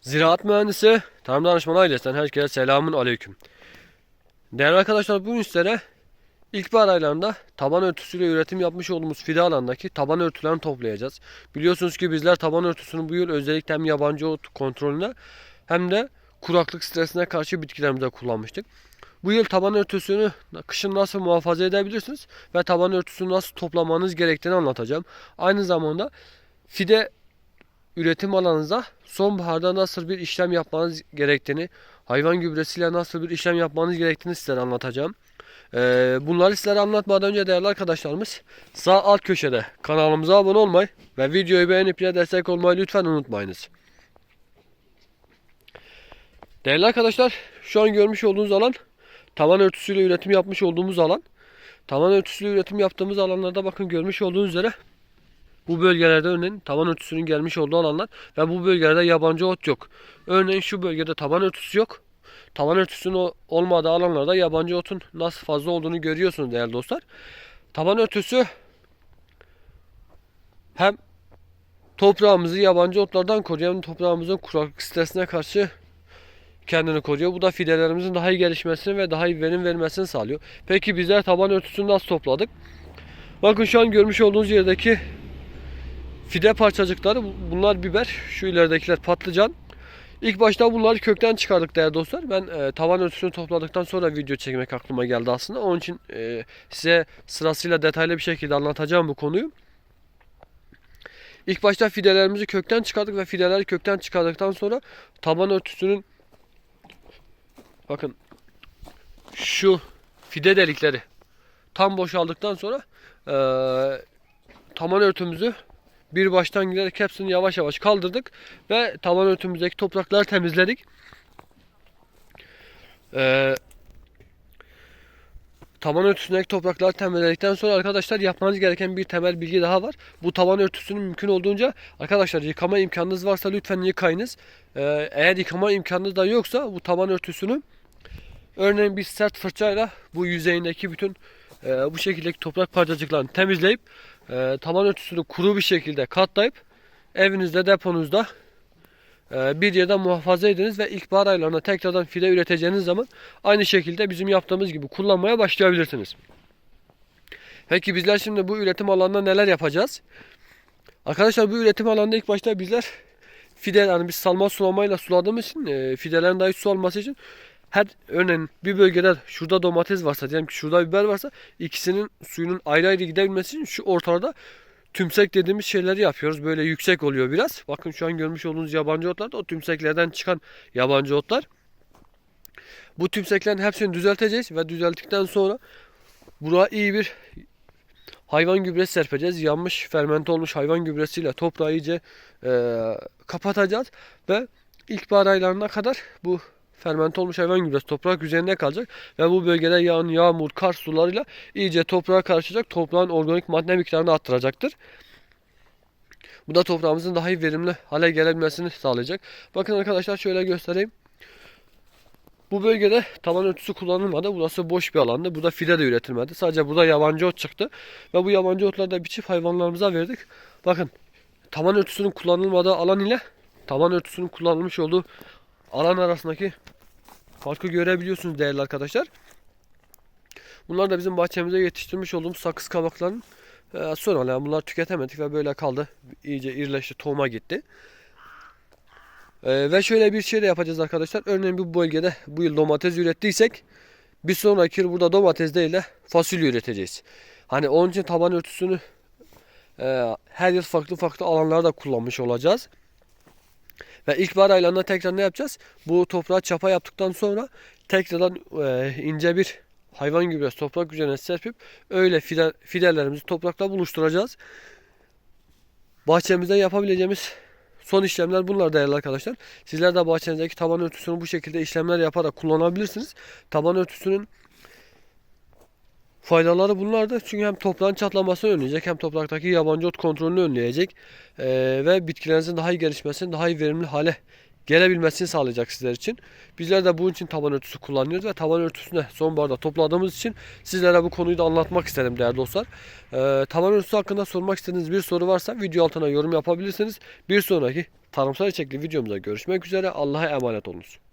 Ziraat mühendisi, tarım danışmanı ailesinden herkese selamun aleyküm. Değerli arkadaşlar bugün sizlere ilkbahar aylarında taban örtüsüyle üretim yapmış olduğumuz fide alandaki taban örtülerini toplayacağız. Biliyorsunuz ki bizler taban örtüsünü bu yıl özellikle hem yabancı ot kontrolüne hem de kuraklık stresine karşı bitkilerimize kullanmıştık. Bu yıl taban örtüsünü kışın nasıl muhafaza edebilirsiniz ve taban örtüsünü nasıl toplamanız gerektiğini anlatacağım. Aynı zamanda fide üretim alanınıza sonbaharda nasıl bir işlem yapmanız gerektiğini, hayvan gübresiyle nasıl bir işlem yapmanız gerektiğini sizlere anlatacağım. Ee, bunları sizlere anlatmadan önce değerli arkadaşlarımız sağ alt köşede kanalımıza abone olmayı ve videoyu beğenip bize destek olmayı lütfen unutmayınız. Değerli arkadaşlar şu an görmüş olduğunuz alan tavan örtüsüyle üretim yapmış olduğumuz alan. Tavan örtüsüyle üretim yaptığımız alanlarda bakın görmüş olduğunuz üzere bu bölgelerde örneğin taban örtüsünün gelmiş olduğu alanlar ve bu bölgelerde yabancı ot yok. Örneğin şu bölgede taban örtüsü yok. Taban örtüsünün olmadığı alanlarda yabancı otun nasıl fazla olduğunu görüyorsunuz değerli dostlar. Taban örtüsü hem toprağımızı yabancı otlardan koruyor hem toprağımızın kuraklık stresine karşı kendini koruyor. Bu da fidelerimizin daha iyi gelişmesini ve daha iyi verim vermesini sağlıyor. Peki bizler taban örtüsünü nasıl topladık? Bakın şu an görmüş olduğunuz yerdeki fide parçacıkları bu- bunlar biber. Şu ileridekiler patlıcan. İlk başta bunları kökten çıkardık değerli dostlar. Ben e, tavan örtüsünü topladıktan sonra video çekmek aklıma geldi aslında. Onun için e, size sırasıyla detaylı bir şekilde anlatacağım bu konuyu. İlk başta fidelerimizi kökten çıkardık ve fideleri kökten çıkardıktan sonra taban örtüsünün bakın şu fide delikleri tam boşaldıktan sonra e, taban örtümüzü bir baştan giderek hepsini yavaş yavaş kaldırdık ve tavan örtümüzdeki toprakları temizledik. Ee, tavan örtüsündeki toprakları temizledikten sonra arkadaşlar yapmanız gereken bir temel bilgi daha var. Bu tavan örtüsünü mümkün olduğunca arkadaşlar yıkama imkanınız varsa lütfen yıkayınız. Ee, eğer yıkama imkanınız da yoksa bu tavan örtüsünü örneğin bir sert fırçayla bu yüzeyindeki bütün e, bu şekildeki toprak parçacıklarını temizleyip e, taban örtüsünü kuru bir şekilde katlayıp evinizde deponuzda e, bir yerde muhafaza ediniz ve ilkbahar aylarında tekrardan fide üreteceğiniz zaman aynı şekilde bizim yaptığımız gibi kullanmaya başlayabilirsiniz. Peki bizler şimdi bu üretim alanında neler yapacağız? Arkadaşlar bu üretim alanında ilk başta bizler fide yani biz salma sulamayla suladığımız için e, fidelerin daha hiç su alması için her örneğin bir bölgede şurada domates varsa diyelim ki şurada biber varsa ikisinin suyunun ayrı ayrı gidebilmesi için şu ortada tümsek dediğimiz şeyleri yapıyoruz. Böyle yüksek oluyor biraz. Bakın şu an görmüş olduğunuz yabancı otlar da o tümseklerden çıkan yabancı otlar. Bu tümseklerin hepsini düzelteceğiz ve düzelttikten sonra buraya iyi bir hayvan gübresi serpeceğiz. Yanmış fermente olmuş hayvan gübresiyle toprağı iyice e, kapatacağız ve ilkbahar aylarına kadar bu fermente olmuş hayvan gübresi toprak üzerinde kalacak ve bu bölgede yağan yağmur, kar sularıyla iyice toprağa karışacak. Toprağın organik madde miktarını arttıracaktır. Bu da toprağımızın daha iyi verimli hale gelebilmesini sağlayacak. Bakın arkadaşlar şöyle göstereyim. Bu bölgede taban örtüsü kullanılmadı. Burası boş bir alandı. Burada fide de üretilmedi. Sadece burada yabancı ot çıktı. Ve bu yabancı otları da biçip hayvanlarımıza verdik. Bakın taban örtüsünün kullanılmadığı alan ile taban örtüsünün kullanılmış olduğu alan arasındaki farkı görebiliyorsunuz değerli arkadaşlar. Bunlar da bizim bahçemize yetiştirmiş olduğumuz sakız kabakların e, sonra yani bunlar tüketemedik ve böyle kaldı. İyice irileşti, tohuma gitti. E, ve şöyle bir şey de yapacağız arkadaşlar. Örneğin bu bölgede bu yıl domates ürettiysek bir sonraki yıl burada domates değil de fasulye üreteceğiz. Hani onun için taban örtüsünü e, her yıl farklı farklı alanlarda kullanmış olacağız. Ve ilkbahar aylarında tekrar ne yapacağız? Bu toprağa çapa yaptıktan sonra tekrardan e, ince bir hayvan gübresi toprak üzerine serpip öyle fide, fidelerimizi toprakla buluşturacağız. Bahçemizde yapabileceğimiz son işlemler bunlar değerli arkadaşlar. Sizler de bahçenizdeki taban örtüsünü bu şekilde işlemler yaparak kullanabilirsiniz. Taban örtüsünün faydaları bunlardır. Çünkü hem toprağın çatlamasını önleyecek hem topraktaki yabancı ot kontrolünü önleyecek. Ee, ve bitkilerinizin daha iyi gelişmesini, daha iyi verimli hale gelebilmesini sağlayacak sizler için. Bizler de bunun için taban örtüsü kullanıyoruz ve taban örtüsünü sonbaharda topladığımız için sizlere bu konuyu da anlatmak istedim değerli dostlar. Ee, taban örtüsü hakkında sormak istediğiniz bir soru varsa video altına yorum yapabilirsiniz. Bir sonraki tarımsal içerikli videomuzda görüşmek üzere. Allah'a emanet olunuz.